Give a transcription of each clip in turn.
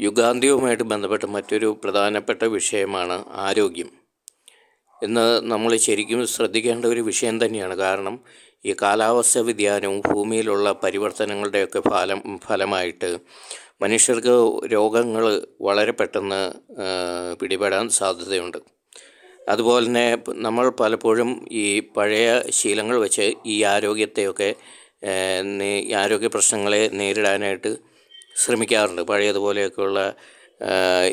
യുഗാന്ത്യവുമായിട്ട് ബന്ധപ്പെട്ട മറ്റൊരു പ്രധാനപ്പെട്ട വിഷയമാണ് ആരോഗ്യം. ഇന്ന് നമ്മൾ ശരിക്കും ശ്രദ്ധിക്കേണ്ട ഒരു വിഷയം തന്നെയാണ്. കാരണം ഈ കാലാവസ്ഥ വ്യതിയാനവും ഭൂമിയിലുള്ള പരിവർത്തനങ്ങളുടെയൊക്കെ ഫലം ഫലമായിട്ട് മനുഷ്യർക്ക് രോഗങ്ങൾ വളരെ പെട്ടെന്ന് പിടിപെടാൻ സാധ്യതയുണ്ട്. അതുപോലെ തന്നെ നമ്മൾ പലപ്പോഴും ഈ പഴയ ശീലങ്ങൾ വെച്ച് ഈ ആരോഗ്യത്തെയൊക്കെ ആരോഗ്യ പ്രശ്നങ്ങളെ നേരിടാനായിട്ട് ശ്രമിക്കാറുണ്ട്. പഴയതുപോലെയൊക്കെയുള്ള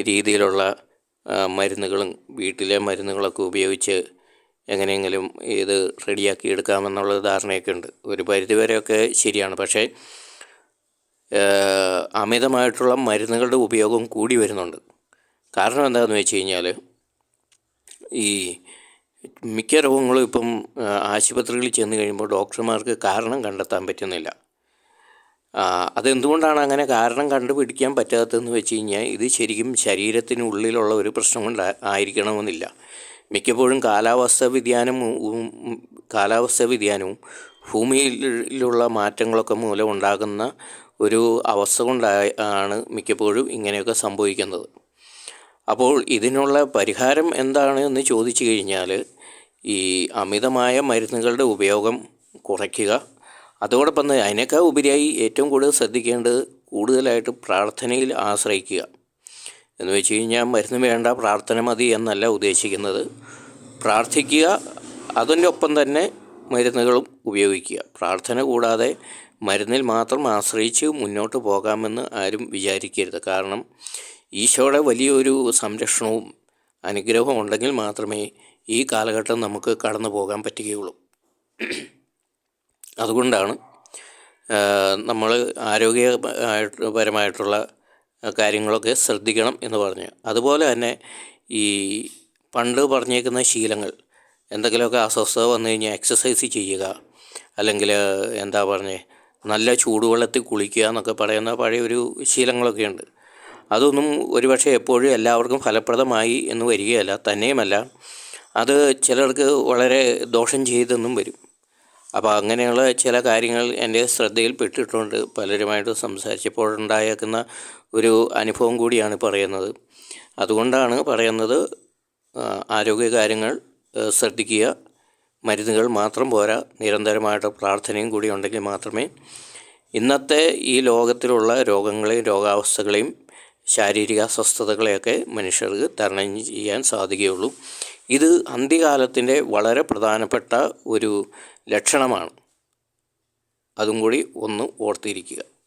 രീതിയിലുള്ള മരുന്നുകളും വീട്ടിലെ മരുന്നുകളൊക്കെ ഉപയോഗിച്ച് എങ്ങനെയെങ്കിലും ഇത് റെഡിയാക്കി എടുക്കാമെന്നുള്ള ധാരണയൊക്കെ ഉണ്ട്. ഒരു പരിധിവരെയൊക്കെ ശരിയാണ്. പക്ഷേ അമിതമായിട്ടുള്ള മരുന്നുകളുടെ ഉപയോഗം കൂടി വരുന്നുണ്ട്. കാരണം എന്താണെന്ന് വെച്ച് കഴിഞ്ഞാൽ ഈ മിക്ക രോഗങ്ങളും ഇപ്പം ആശുപത്രികളിൽ ചെന്ന് കഴിയുമ്പോൾ ഡോക്ടർമാർക്ക് കാരണം കണ്ടെത്താൻ പറ്റുന്നില്ല. അതെന്തുകൊണ്ടാണ് അങ്ങനെ കാരണം കണ്ടുപിടിക്കാൻ പറ്റാത്തതെന്ന് വെച്ച് കഴിഞ്ഞാൽ ഇത് ശരിക്കും ശരീരത്തിനുള്ളിലുള്ള ഒരു പ്രശ്നം കൊണ്ട് ആയിരിക്കണമെന്നില്ല. മിക്കപ്പോഴും കാലാവസ്ഥ വ്യതിയാനം കാലാവസ്ഥ വ്യതിയാനവും ഭൂമിയിലുള്ള മാറ്റങ്ങളൊക്കെ മൂലം ഉണ്ടാകുന്ന ഒരു അവസ്ഥ കൊണ്ടായി ആണ് മിക്കപ്പോഴും ഇങ്ങനെയൊക്കെ സംഭവിക്കുന്നത്. അപ്പോൾ ഇതിനുള്ള പരിഹാരം എന്താണ് എന്ന് ചോദിച്ചു കഴിഞ്ഞാൽ ഈ അമിതമായ മരുന്നുകളുടെ ഉപയോഗം കുറയ്ക്കുക അതോടൊപ്പം തന്നെ അതിനേക്കാൾ ഉപരിയായി ഏറ്റവും കൂടുതൽ ശ്രദ്ധിക്കേണ്ടത് കൂടുതലായിട്ട് പ്രാർത്ഥനയിൽ ആശ്രയിക്കുക. എന്ന് വെച്ച് കഴിഞ്ഞാൽ മരുന്ന് വേണ്ട പ്രാർത്ഥന മതി എന്നല്ല ഉദ്ദേശിക്കുന്നത്. പ്രാർത്ഥിക്കുക അതിന്റെ ഒപ്പം തന്നെ മരുന്നുകളും ഉപയോഗിക്കുക. പ്രാർത്ഥന കൂടാതെ മരുന്നിൽ മാത്രം ആശ്രയിച്ച് മുന്നോട്ട് പോകാമെന്ന് ആരും വിചാരിക്കരുത്. കാരണം ഈശോയുടെ വലിയൊരു സംരക്ഷണവും അനുഗ്രഹവും ഉണ്ടെങ്കിൽ മാത്രമേ ഈ കാലഘട്ടം നമുക്ക് കടന്നു പോകാൻ പറ്റുകയുള്ളൂ. അതുകൊണ്ടാണ് നമ്മൾ ആരോഗ്യപരമായിട്ടുള്ള കാര്യങ്ങളൊക്കെ ശ്രദ്ധിക്കണം എന്ന് പറഞ്ഞു. അതുപോലെ തന്നെ ഈ പണ്ട് പറഞ്ഞേക്കുന്ന ശീലങ്ങൾ എന്തെങ്കിലുമൊക്കെ അസ്വസ്ഥത വന്നു കഴിഞ്ഞാൽ എക്സസൈസ് ചെയ്യുക അല്ലെങ്കിൽ എന്താ പറഞ്ഞേ നല്ല ചൂടുവെള്ളത്തിൽ കുളിക്കുക എന്നൊക്കെ പറയുന്ന പഴയ ഒരു ശീലങ്ങളൊക്കെ ഉണ്ട്. അതൊന്നും ഒരുപക്ഷെ എപ്പോഴും എല്ലാവർക്കും ഫലപ്രദമായി എന്ന് വരികയല്ല തന്നെയുമല്ല. അത് ചിലർക്ക് വളരെ ദോഷം ചെയ്തെന്നും വരും. അപ്പോൾ അങ്ങനെയുള്ള ചില കാര്യങ്ങൾ എന്റെ ശ്രദ്ധയിൽപ്പെട്ടിട്ടുണ്ട്. പലരുമായിട്ട് സംസാരിച്ചപ്പോഴുണ്ടായേക്കുന്ന ഒരു അനുഭവം കൂടിയാണ് പറയുന്നത്. അതുകൊണ്ടാണ് പറയുന്നത് ആരോഗ്യകാര്യങ്ങൾ ശ്രദ്ധിക്കുക. മരുന്നുകൾ മാത്രം പോരാ. നിരന്തരമായിട്ട് പ്രാർത്ഥനയും കൂടി ഉണ്ടെങ്കിൽ മാത്രമേ ഇന്നത്തെ ഈ ലോകത്തിലുള്ള രോഗങ്ങളെയും രോഗാവസ്ഥകളെയും ശാരീരിക അസ്വസ്ഥതകളെയൊക്കെ മനുഷ്യർക്ക് തരണം ചെയ്യാൻ സാധിക്കുകയുള്ളൂ. ഇത് അന്ത്യകാലത്തിന്റെ വളരെ പ്രധാനപ്പെട്ട ഒരു ലക്ഷണമാണ്. അതും കൂടി ഒന്ന് ഓർത്തിരിക്കുക.